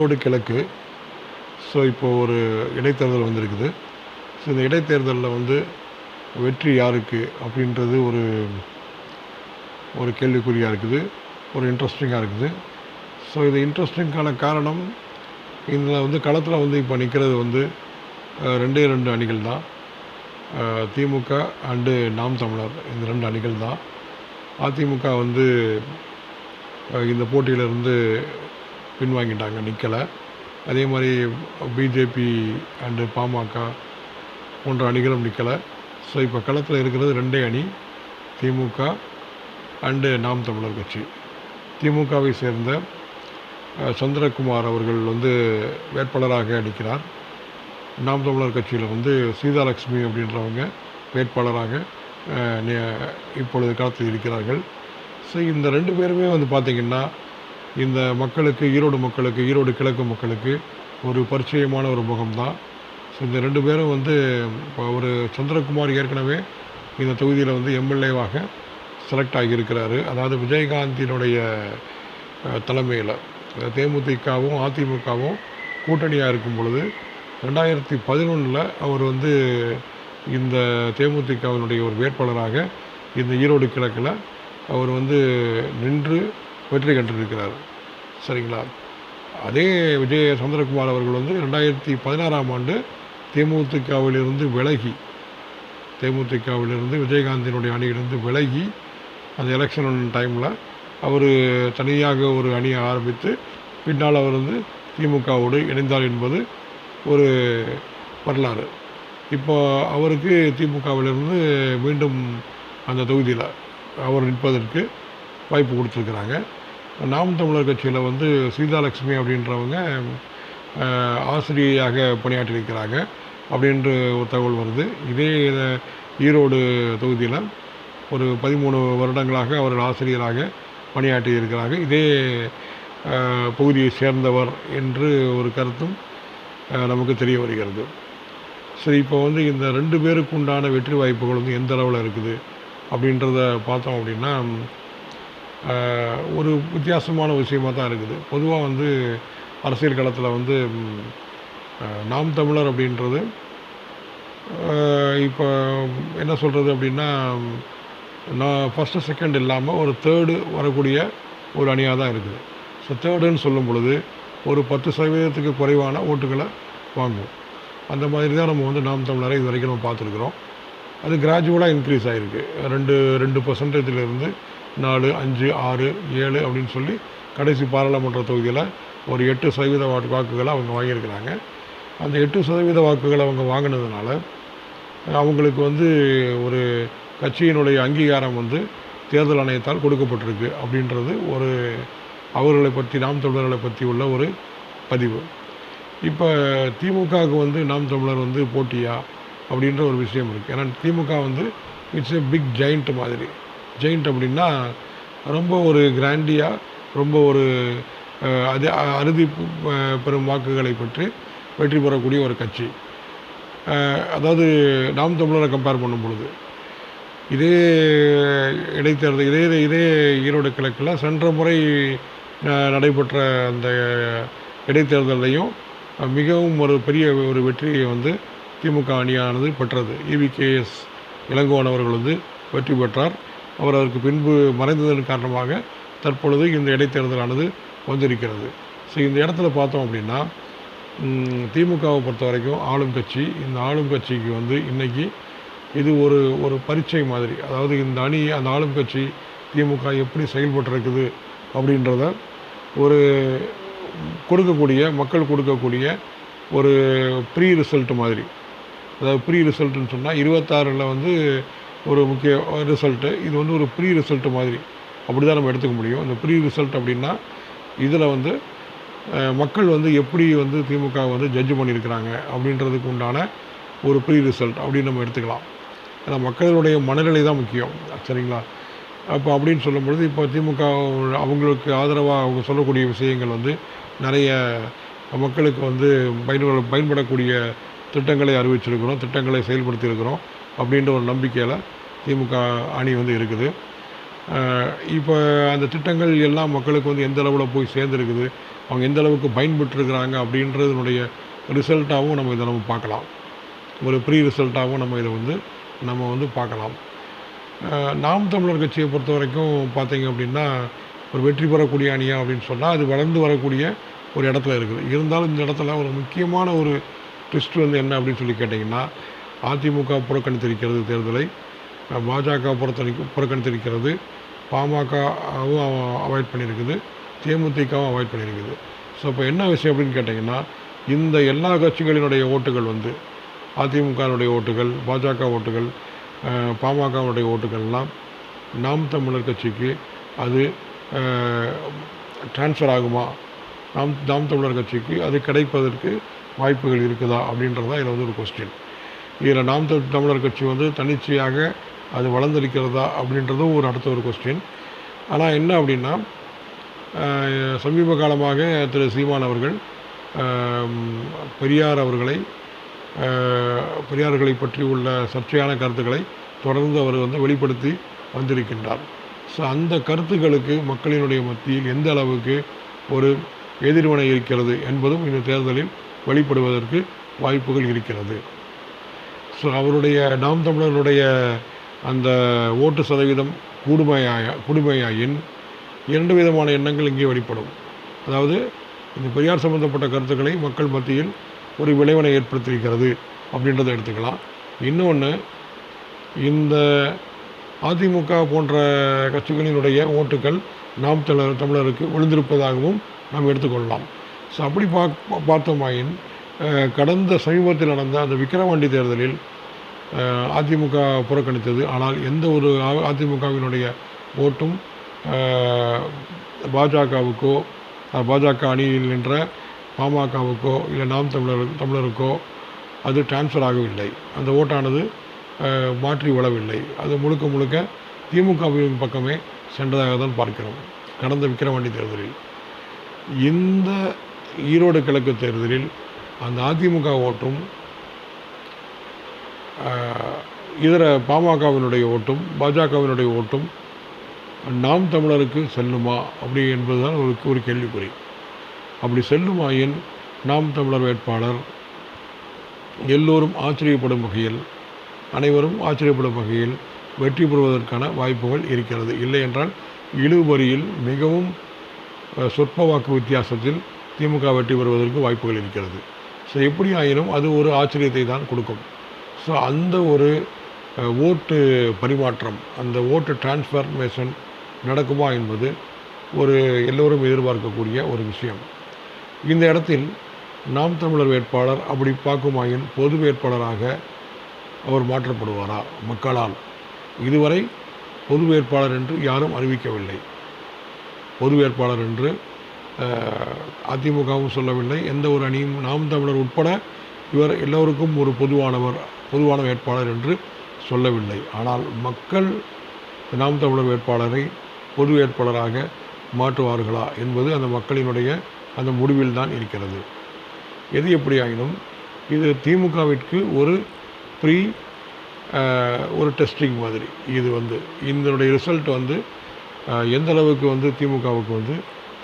ஈரோடு கிழக்கு. ஸோ இப்போ ஒரு இடைத்தேர்தல் வந்திருக்குது. ஸோ இந்த இடைத்தேர்தலில் வந்து வெற்றி யாருக்கு அப்படின்றது ஒரு ஒரு கேள்விக்குறியாக இருக்குது. ஒரு இன்ட்ரெஸ்டிங்காக இருக்குது. ஸோ இது இன்ட்ரெஸ்டிங்கான காரணம் இதில் வந்து களத்தில் வந்து இப்போ நிற்கிறது வந்து ரெண்டே ரெண்டு அணிகள் தான். திமுக அண்டு நாம் தமிழர் இந்த ரெண்டு அணிகள் தான். அதிமுக வந்து இந்த போட்டியிலிருந்து பின்வாங்கிட்டாங்க நிற்கலை அதே மாதிரி பிஜேபி அண்டு பாமக போன்ற அணிகளும் நிற்கலை ஸோ இப்போ களத்தில் இருக்கிறது ரெண்டே அணி திமுக அண்டு நாம் தமிழர் கட்சி. திமுகவை சேர்ந்த சந்திரகுமார் அவர்கள் வந்து வேட்பாளராக நிற்கிறார். நாம் தமிழர் கட்சியில் வந்து சீதாலட்சுமி அப்படின்றவங்க வேட்பாளராக இப்பொழுது களத்தில் இருக்கிறார்கள். ஸோ இந்த ரெண்டு பேருமே வந்து பார்த்திங்கன்னா இந்த மக்களுக்கு ஈரோடு மக்களுக்கு ஈரோடு கிழக்கு மக்களுக்கு ஒரு பரிச்சயமான ஒரு முகம்தான். ஸோ இந்த ரெண்டு பேரும் வந்து இப்போ ஒரு சந்திரகுமார் ஏற்கனவே இந்த தொகுதியில் வந்து எம்எல்ஏவாக செலக்ட் ஆகியிருக்கிறாரு. அதாவது விஜயகாந்தினுடைய தலைமையில் தேமுதிகவும் அதிமுகவும் கூட்டணியாக இருக்கும் பொழுது ரெண்டாயிரத்தி பதினொன்றில் அவர் வந்து இந்த தேமுதிகவினுடைய ஒரு வேட்பாளராக இந்த ஈரோடு கிழக்கில் அவர் வந்து நின்று வெற்றி கண்டிருக்கிறார். சரிங்களா? அதே விஜய சந்திரகுமார் அவர்கள் வந்து ரெண்டாயிரத்தி பதினாறாம் ஆண்டு தேமுதிகவிலிருந்து விலகி தேமுதிகவிலிருந்து விஜயகாந்தினுடைய அணியிலிருந்து விலகி அந்த எலெக்ஷன் டைமில் அவர் தனியாக ஒரு அணியை ஆரம்பித்து பின்னால் அவர் வந்து திமுகவோடு இணைந்தார் என்பது ஒரு வரலாறு. இப்போ அவருக்கு திமுகவிலிருந்து மீண்டும் அந்த தொகுதியில் அவர் நிற்பதற்கு வாய்ப்பு கொடுத்துருக்குறாங்க. நாம் தமிழர் கட்சியில் வந்து சீதாலட்சுமி அப்படின்றவங்க அஹ், ஆசிரியையாக பணியாற்றியிருக்கிறாங்க அப்படின்ற ஒரு தகவல் வருது. இதே ஈரோடு தொகுதியில் ஒரு பதிமூணு வருடங்களாக அவர்கள் ஆசிரியராக பணியாற்றி இருக்கிறாங்க. இதே பகுதியை சேர்ந்தவர் என்று ஒரு கருத்தும் நமக்கு தெரிய வருகிறது. சரி இப்போ வந்து இந்த ரெண்டு பேருக்கு உண்டான வெற்றி வாய்ப்புகள் வந்து எந்த அளவில் இருக்குது அப்படின்றத பார்த்தோம் அப்படின்னா ஒரு வித்தியாசமான விஷயமாக தான் இருக்குது. பொதுவாக வந்து அரசியல் களத்தில் வந்து நாம் தமிழர் அப்படின்றது இப்போ என்ன சொல்கிறது அப்படின்னா நான் ஃபஸ்ட்டு செகண்ட் இல்லாமல் ஒரு தேர்டு வரக்கூடிய ஒரு அணியாக தான் இருக்குது. ஸோ தேர்டுன்னு சொல்லும் பொழுது ஒரு பத்து சதவீதத்துக்கு குறைவான ஓட்டுகளை வாங்கும் அந்த மாதிரி தான் நம்ம வந்து நாம் தமிழரை இது வரைக்கும் நம்ம பார்த்துருக்குறோம். அது கிராஜுவலாக இன்க்ரீஸ் ஆகிருக்கு ரெண்டு ரெண்டு பர்சன்டேஜிலிருந்து நாலு அஞ்சு ஆறு ஏழு அப்படின்னு சொல்லி கடைசி பாராளுமன்ற தொகுதியில் ஒரு எட்டு சதவீத வாக்கு வாக்குகளை அவங்க வாங்கியிருக்கிறாங்க. அந்த எட்டு சதவீத வாக்குகளை அவங்க வாங்கினதுனால அவங்களுக்கு வந்து ஒரு கட்சியினுடைய அங்கீகாரம் வந்து தேர்தல் ஆணையத்தால் கொடுக்கப்பட்டிருக்கு அப்படின்றது ஒரு அவர்களை பற்றி நாம் தமிழர்களை பற்றி உள்ள ஒரு பதிவு. இப்போ திமுகவுக்கு வந்து நாம் தமிழர் வந்து போட்டியா அப்படின்ற ஒரு விஷயம் இருக்குது ஏன்னா திமுக வந்து இட்ஸ் எ பிக் ஜெயிண்ட் மாதிரி. ஜெயிண்ட் அப்படின்னா ரொம்ப ஒரு கிராண்டியாக ரொம்ப ஒரு அது அறுதி பெறும் வாக்குகளை பெற்று வெற்றி பெறக்கூடிய ஒரு கட்சி. அதாவது நாம் தமிழரை கம்பேர் பண்ணும் பொழுது. இதே இடைத்தேர்தல் இதே இதே ஈரோடு கிழக்கில் சென்ற முறை நடைபெற்ற அந்த இடைத்தேர்தலையும் மிகவும் ஒரு பெரிய ஒரு வெற்றியை வந்து திமுக அணியானது பெற்றது. இவிகேஎஸ் இளங்கோவன் அவர்கள் வந்து வெற்றி பெற்றார். அவர் அதற்கு பின்பு மறைந்ததன் காரணமாக தற்பொழுது இந்த இடைத்தேர்தலானது வந்திருக்கிறது. ஸோ இந்த இடத்துல பார்த்தோம் அப்படின்னா திமுகவை பொறுத்த வரைக்கும் ஆளும் கட்சி இந்த ஆளும் கட்சிக்கு வந்து இன்னைக்கு இது ஒரு ஒரு பரீட்சை மாதிரி. அதாவது இந்த அணி அந்த ஆளும் கட்சி திமுக எப்படி செயல்பட்டுருக்குது அப்படின்றத ஒரு கொடுக்கக்கூடிய மக்கள் கொடுக்கக்கூடிய ஒரு ப்ரீ ரிசல்ட் மாதிரி. அதாவது ப்ரீ ரிசல்ட்டுன்னு சொன்னால் இருபத்தாறில் வந்து ஒரு முக்கிய ரிசல்ட்டு இது வந்து ஒரு ப்ரீ ரிசல்ட் மாதிரி. அப்படி தான் நம்ம எடுத்துக்க முடியும். இந்த ப்ரீ ரிசல்ட் அப்படின்னா இதில் வந்து மக்கள் வந்து எப்படி வந்து திமுக வந்து ஜட்ஜ் பண்ணியிருக்கிறாங்க அப்படின்றதுக்கு உண்டான ஒரு ப்ரீ ரிசல்ட் அப்படின்னு நம்ம எடுத்துக்கலாம். ஏன்னா மக்களுடைய மனநிலை தான் முக்கியம். சரிங்களா? அப்போ அப்படின்னு சொல்லும்பொழுது இப்போ திமுக அவங்களுக்கு ஆதரவாக அவங்க சொல்லக்கூடிய விஷயங்கள் வந்து நிறைய மக்களுக்கு வந்து பயன்பட பயன்படக்கூடிய திட்டங்களை அறிவிச்சிருக்கிறோம் திட்டங்களை செயல்படுத்தியிருக்கிறோம். அப்படின்ற ஒரு நம்பிக்கையில் திமுக அணி வந்து இருக்குது. இப்போ அந்த திட்டங்கள் எல்லாம் மக்களுக்கு வந்து எந்த அளவில் போய் சேர்ந்துருக்குது? அவங்க எந்த அளவுக்கு பயன்பட்டுருக்கிறாங்க அப்படின்றதுனுடைய ரிசல்ட்டாகவும் நம்ம இதை நம்ம பார்க்கலாம். ஒரு ப்ரீ ரிசல்ட்டாகவும் நம்ம இதை வந்து நம்ம வந்து பார்க்கலாம். நாம் தமிழர் கட்சியை பொறுத்த வரைக்கும் பார்த்தீங்க அப்படின்னா ஒரு வெற்றி பெறக்கூடிய அணியா அப்படின்னு சொன்னால் அது வளர்ந்து வரக்கூடிய ஒரு இடத்துல இருக்குது. இருந்தாலும் இந்த இடத்துல ஒரு முக்கியமான ஒரு ட்விஸ்ட் வந்து என்ன அப்படின்னு சொல்லி கேட்டிங்கன்னா அதிமுக புறக்கணித்திருக்கிறது தேர்தலை. பாஜக புறத்தணி புறக்கணித்திருக்கிறது. பாமகவும் அவாய்ட் பண்ணியிருக்குது. தேமுதிகவும் அவாய்ட் பண்ணியிருக்குது. ஸோ இப்போ என்ன விஷயம் அப்படின்னு கேட்டிங்கன்னா இந்த எல்லா கட்சிகளினுடைய ஓட்டுகள் வந்து அதிமுகனுடைய ஓட்டுகள் பாஜக ஓட்டுகள் பாமகவுடைய ஓட்டுகள்லாம் நாம் தமிழர் கட்சிக்கு அது ட்ரான்ஸ்ஃபர் ஆகுமா? நாம் நாம் தமிழர் கட்சிக்கு அது கிடைப்பதற்கு வாய்ப்புகள் இருக்குதா? அப்படின்றது தான் இதில் வந்து ஒரு கொஸ்டின் இதில் நாம் தமிழர் கட்சி வந்து தன்னிச்சையாக அது வளர்ந்திருக்கிறதா அப்படின்றதும் ஒரு அடுத்த ஒரு கொஸ்டின் ஆனால் என்ன அப்படின்னா சமீப காலமாக திரு சீமான் அவர்கள் பெரியார் அவர்களை பெரியார்களை பற்றி உள்ள சர்ச்சையான கருத்துக்களை தொடர்ந்து அவர் வந்து வெளிப்படுத்தி வந்திருக்கின்றார். ஸோ அந்த கருத்துக்களுக்கு மக்களினுடைய மத்தியில் எந்த அளவுக்கு ஒரு எதிர்வினை இருக்கிறது என்பதும் இந்த தேர்தலில் வெளிப்படுவதற்கு வாய்ப்புகள் இருக்கிறது. ஸோ அவருடைய நாம் தமிழர்களுடைய அந்த ஓட்டு சதவீதம் கூடுமையாய கூடுமையாயின் இரண்டு விதமான எண்ணங்கள் இங்கே வெளிப்படும். அதாவது இந்த பெரியார் சம்பந்தப்பட்ட கருத்துக்களை மக்கள் மத்தியில் ஒரு விளைவனை ஏற்படுத்தியிருக்கிறது அப்படின்றத எடுத்துக்கலாம். இன்னொன்று இந்த அதிமுக போன்ற கட்சிகளினுடைய ஓட்டுகள் நாம் தமிழர் தமிழருக்கு விழுந்திருப்பதாகவும் நாம் எடுத்துக்கொள்ளலாம். ஸோ அப்படி பார்க்க பார்த்தோமாயின் கடந்த சமீபத்தில் நடந்த அந்த விக்கிரவாண்டி தேர்தலில் அதிமுக புறக்கணித்தது. ஆனால் எந்த ஒரு அதிமுகவினுடைய ஓட்டும் பாஜகவுக்கோ பாஜக அணியில் நின்ற பாமகவுக்கோ இல்லை நாம் தமிழர் தமிழருக்கோ அது டிரான்ஸ்ஃபர் ஆகவில்லை. அந்த ஓட்டானது மாற்றி விழவில்லை அது முழுக்க முழுக்க திமுகவின் பக்கமே சென்றதாக தான் பார்க்கிறோம் கடந்த விக்கிரவாண்டி தேர்தலில். இந்த ஈரோடு கிழக்கு தேர்தலில் அந்த அதிமுக ஓட்டும் இதர பாமகவினுடைய ஓட்டும் பாஜகவினுடைய ஓட்டும் நாம் தமிழருக்கு செல்லுமா? அப்படி என்பதுதான் ஒரு ஒரு கேள்விக்குறி. அப்படி செல்லுமாயின் நாம் தமிழர் வேட்பாளர்? எல்லோரும் ஆச்சரியப்படும் வகையில் அனைவரும் ஆச்சரியப்படும் வகையில் வெற்றி பெறுவதற்கான வாய்ப்புகள் இருக்கிறது. இல்லை என்றால் இழுபறியில் மிகவும் சொற்ப வாக்கு வித்தியாசத்தில் திமுக வெற்றி பெறுவதற்கு வாய்ப்புகள் இருக்கிறது. ஸோ எப்படி ஆயினும் அது ஒரு ஆச்சரியத்தை தான் கொடுக்கும். ஸோ அந்த ஒரு ஓட்டு பரிமாற்றம் அந்த ஓட்டு டிரான்ஸ்ஃபர்மேஷன் நடக்குமா என்பது ஒரு எல்லோரும் எதிர்பார்க்கக்கூடிய ஒரு விஷயம். இந்த இடத்தில் நாம் தமிழர் வேட்பாளர் அப்படி பார்க்குமாயின் பொது வேட்பாளராக அவர் மாற்றப்படுவாரா? மக்களால். இதுவரை பொது வேட்பாளர் என்று யாரும் அறிவிக்கவில்லை. பொது வேட்பாளர் என்று அதிமுகவும் சொல்லவில்லை. எந்த ஒரு அணியும் நாம் தமிழர் உட்பட இவர் எல்லோருக்கும் ஒரு பொதுவானவர் பொதுவான வேட்பாளர் என்று சொல்லவில்லை. ஆனால் மக்கள் நாம் தமிழர் வேட்பாளரை பொது வேட்பாளராக மாற்றுவார்களா என்பது அந்த மக்களினுடைய அந்த முடிவில் தான் இருக்கிறது. எது எப்படியாயினும் இது திமுகவிற்கு ஒரு ப்ரீ ஒரு டெஸ்டிங் மாதிரி. இது வந்து இதனுடைய ரிசல்ட் வந்து எந்த அளவுக்கு வந்து திமுகவுக்கு வந்து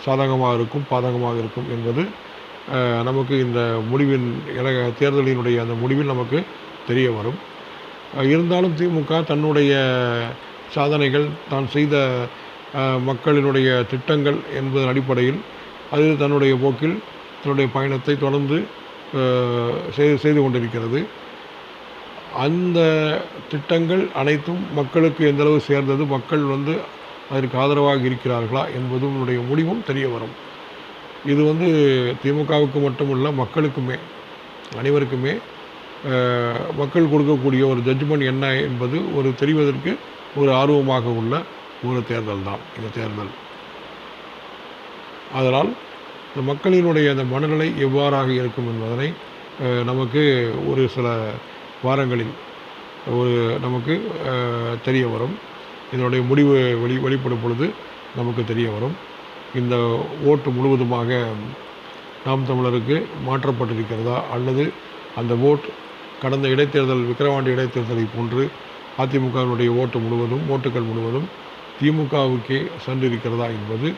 சாதகமாக இருக்கும் பாதகமாக இருக்கும் என்பது நமக்கு இந்த முடிவின் தேர்தலினுடைய அந்த முடிவில் நமக்கு தெரிய வரும். இருந்தாலும் திமுக தன்னுடைய சாதனைகள் தான் செய்த மக்களினுடைய திட்டங்கள் என்பதன் அடிப்படையில் அது தன்னுடைய போக்கில் தன்னுடைய பயணத்தை தொடர்ந்து செய்து செய்து கொண்டிருக்கிறது. அந்த திட்டங்கள் அனைத்தும் மக்களுக்கு எந்தளவு சேர்ந்தது? மக்கள் வந்து அதற்கு ஆதரவாக இருக்கிறார்களா என்பதும் உடைய முடிவும் தெரிய வரும். இது வந்து திமுகவுக்கு மட்டுமல்ல மக்களுக்குமே அனைவருக்குமே மக்கள் கொடுக்கக்கூடிய ஒரு ஜட்ஜ்மெண்ட் என்ன என்பது ஒரு தெரிவதற்கு ஒரு ஆர்வமாக உள்ள ஒரு தேர்தல் தான் இந்த தேர்தல். அதனால் இந்த மக்களினுடைய அந்த மனநிலை எவ்வாறாக இருக்கும் என்பதனை நமக்கு ஒரு சில வாரங்களில் ஒரு நமக்கு தெரிய வரும். இதனுடைய முடிவு வெளி வெளிப்படும் பொழுது நமக்கு தெரிய வரும். இந்த ஓட்டு முழுவதுமாக நாம் தமிழருக்கு மாற்றப்பட்டிருக்கிறதா? அல்லது அந்த ஓட் கடந்த இடைத்தேர்தல் விக்கிரவாண்டி இடைத்தேர்தலை போன்று அதிமுகவினுடைய ஓட்டு முழுவதும் ஓட்டுகள் முழுவதும் திமுகவுக்கே சென்றிருக்கிறதா என்பது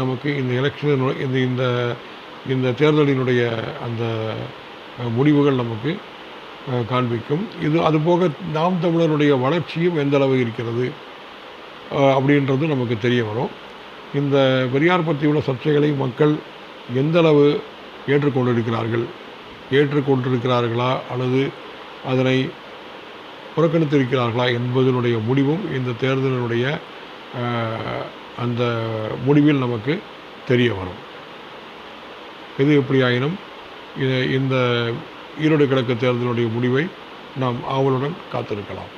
நமக்கு இந்த எலெக்ஷன் இந்த இந்த இந்த தேர்தலினுடைய அந்த முடிவுகள் நமக்கு காண்பிக்கும். இது அதுபோக நாம் தமிழருடைய வளர்ச்சியும் எந்த அளவு இருக்கிறது? அப்படின்றது நமக்கு தெரிய வரும். இந்த பெரியார் பற்றியுள்ள சர்ச்சைகளை மக்கள் எந்தளவு ஏற்றுக்கொண்டிருக்கிறார்கள்? ஏற்றுக்கொண்டிருக்கிறார்களா? அல்லது அதனை புறக்கணித்திருக்கிறார்களா என்பதனுடைய முடிவும் இந்த தேர்தலினுடைய அந்த முடிவில் நமக்கு தெரிய வரும். எது எப்படியாயினும் இந்த ஈரோடு கிழக்கு தேர்தலுடைய முடிவை நாம் ஆவலுடன் காத்திருக்கலாம்.